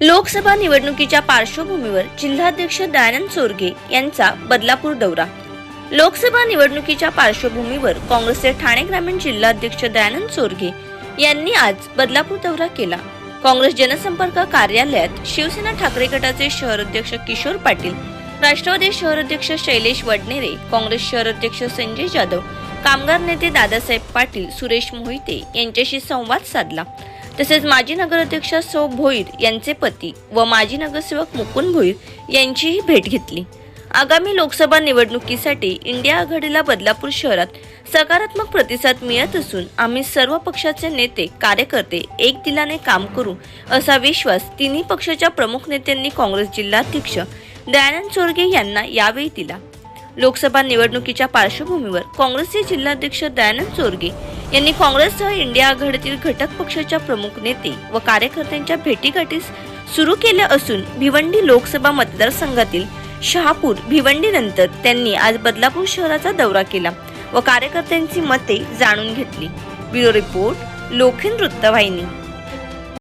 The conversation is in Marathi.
लोकसभा निवडणुकीच्या पार्श्वभूमीवर जिल्हाध्यक्ष दयानंद चोरगे यांचा बदलापूर दौरा. लोकसभा निवडणुकीच्या पार्श्वभूमीवर काँग्रेसचे ठाणे ग्रामीण जिल्हाध्यक्ष दयानंद चोरगे यांनी आज बदलापूर दौरा केला. काँग्रेस जनसंपर्क कार्यालयात शिवसेना ठाकरे गटाचे शहराध्यक्ष किशोर पाटील राष्ट्रवादी शहराध्यक्ष शैलेश वडनेरे काँग्रेस शहराध्यक्ष संजय जाधव कामगार नेते दादासाहेब पाटील सुरेश मोहिते यांच्याशी संवाद साधला. तसेच माजी नगराध्यक्ष सौ भोईर यांचे पती व माजी नगरसेवक मुकुंद भोईर यांचीही भेट घेतली. आगामी लोकसभा निवडणुकीसाठी इंडिया आघाडीला बदलापूर शहरात सकारात्मक प्रतिसाद मिळत असून आम्ही सर्व पक्षाचे नेते कार्यकर्ते एक दिलाने काम करू असा विश्वास तिन्ही पक्षाच्या प्रमुख नेत्यांनी काँग्रेस जिल्हाध्यक्ष दयानंद चोरगे यांना यावेळी दिला. लोकसभा निवडणुकीच्या पार्श्वभूमीवर काँग्रेसचे जिल्हाध्यक्ष दयानंद चोरगे यांनी काँग्रेससह इंडिया आघाडीतील घटक पक्षाच्या प्रमुख नेते व कार्यकर्त्यांच्या भेटीगाठीस सुरू केल्या असून भिवंडी लोकसभा मतदारसंघातील शहापूर भिवंडीनंतर त्यांनी आज बदलापूर शहराचा दौरा केला व कार्यकर्त्यांची मते जाणून घेतली. ब्युरो रिपोर्ट लोखिन वृत्तवाहिनी.